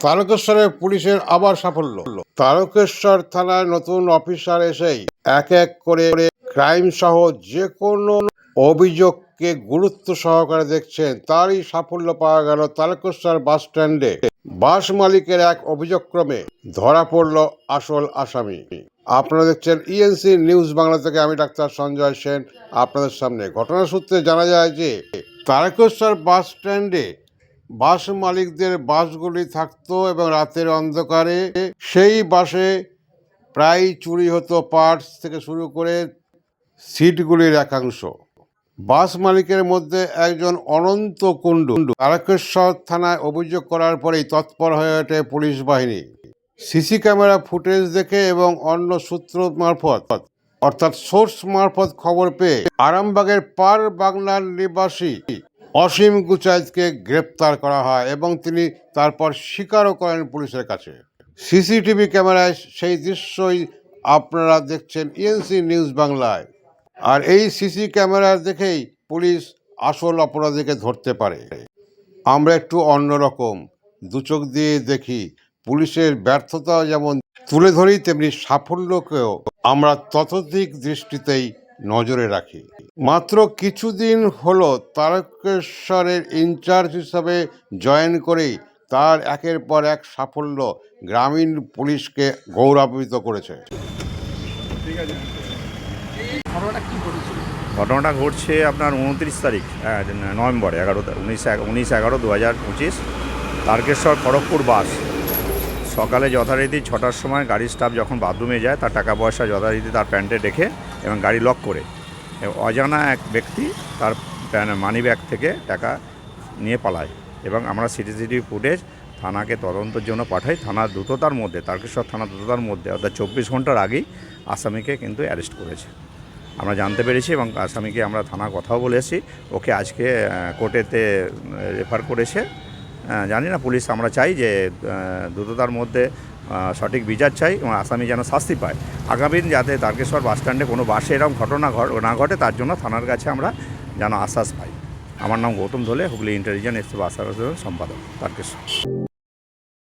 তারকেশ্বরে পুলিশের আবার সাফল্য। তারকেশ্বর থানায় নতুন অফিসার এসেই এক এক করে ক্রাইম সহ যে কোনো অভিযোগকে গুরুত্ব সহকারে দেখছেন, তারই সাফল্য পাওয়া গেল তারকেশ্বর বাস স্ট্যান্ডে। বাস মালিকের এক অভিযোগক্রমে ধরা পড়ল আসল আসামি। আপনারা দেখছেন ইএনসি নিউজ বাংলা থেকে আমি ডাক্তার সঞ্জয় সেন। আপনাদের সামনে ঘটনা সূত্রে জানা যায় যে তারকেশ্বর বাস স্ট্যান্ডে বাস মালিকদের বাসগুলি থাকতো এবং রাতের অন্ধকারে সেই বাসে প্রায় চুরি হতো পার্টস থেকে শুরু করে সিটগুলির একাংশ। বাস মালিকের মধ্যে একজন অনন্ত কুণ্ডু তারকেশ্বর থানায় অভিযোগ করার পরেই তৎপর হয়ে ওঠে পুলিশ বাহিনী। সিসি ক্যামেরা ফুটেজ দেখে এবং অন্য সূত্র মারফত, অর্থাৎ সোর্স মারফত খবর পেয়ে আরামবাগের পার বাংলার নিবাসী অসীম গুচাইদকে গ্রেপ্তার করা হয় এবং তিনি তারপর স্বীকারও করেন পুলিশের কাছে। সিসিটিভি ক্যামেরায় সেই দৃশ্যই আপনারা দেখছেন ইএনসি নিউজ বাংলায়। আর এই সিসি ক্যামেরা দেখেই পুলিশ আসল অপরাধীকে ধরতে পারে। আমরা একটু অন্যরকম দু চোখ দিয়ে দেখি, পুলিশের ব্যর্থতা যেমন তুলে ধরি, তেমনি সাফল্যকেও আমরা ততোধিক দৃষ্টিতেই নজরে রাখি। মাত্র কিছুদিন হলো তারকেশ্বরের ইনচার্জ হিসাবে জয়েন করেই তার একের পর এক সাফল্য গ্রামীণ পুলিশকে গৌরবান্বিত করেছে। ঘটনাটা কি ঘটনাটা ঘটছে আপনার উনত্রিশ তারিখ হ্যাঁ, নভেম্বর এগারো উনিশ উনিশ এগারো দু হাজার পঁচিশ তারকেশ্বর খড়গপুর বাস। সকালে যথারীতি ছটার সময় গাড়ির স্টাফ যখন বাথরুমে যায়, তার টাকা পয়সা যথারীতি তার প্যান্টে রেখে এবং গাড়ি লক করে। এবং অজানা এক ব্যক্তি তার মানি ব্যাগ থেকে টাকা নিয়ে পালায় এবং আমরা সিসিটিভি ফুটেজ থানাকে তদন্তের জন্য পাঠাই। থানার দ্রুততার মধ্যে, তারকেশ্বর থানার দ্রুততার মধ্যে, অর্থাৎ চব্বিশ ঘণ্টার আগেই আসামিকে কিন্তু অ্যারেস্ট করেছে। আমরা জানতে পেরেছি এবং আসামিকে আমরা থানা কথাও বলেছি। ওকে আজকে কোর্টেতে রেফার করেছে। জানি না, পুলিশ আমরা চাই যে দ্রুততার মধ্যে সঠিক বিচার চাই এবং আসামি যেন শাস্তি পায়। আগামী দিন যাতে তারকেশ্বর বাস স্ট্যান্ডে কোনো বাসে এরকম ঘটনা ঘট না ঘটে, তার জন্য থানার কাছে আমরা যেন আশ্বাস পাই। আমার নাম গৌতম ধলে, হুগলি ইন্টেলিজেন্স এক্সপ্রেস বাস সম্পাদক তারকেশ্বর